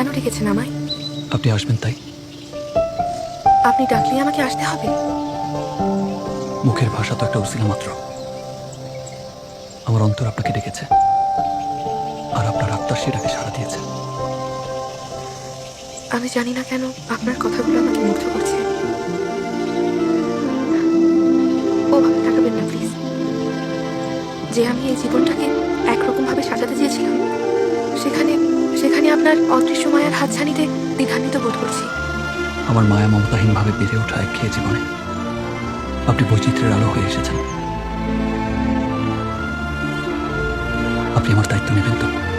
কেন ডেকেছেন আমায়? আপনি আসবেন তাই। আপনি ডাকলে আমাকে আসতে হবে। মুখের ভাষা তো একটা উসিলা মাত্র। আমার অন্তর আপনাকে ডেকেছে। আর আপনার আত্মা সেটাকে সাড়া দিয়েছে। আমি জানি না কেন আপনার কথাগুলো আমাকে মুগ্ধ করছে। ও ভাবে তাকাবেন না প্লিজ। যে আমি এই জীবনটাকে একরকম ভাবে সাজাতে চেয়েছিলাম সেখানে আপনার অদৃশ্য মায়ার হাতছানিতে দ্বিধান্বিত বোধ করছি। আমার মায়া মমতাহীনভাবে বেড়ে ওঠা এক খেয়ে জীবনে। আপনি বৈচিত্র্যের আলো হয়ে এসেছেন। আপনি আমার দায়িত্ব নেবেন তো?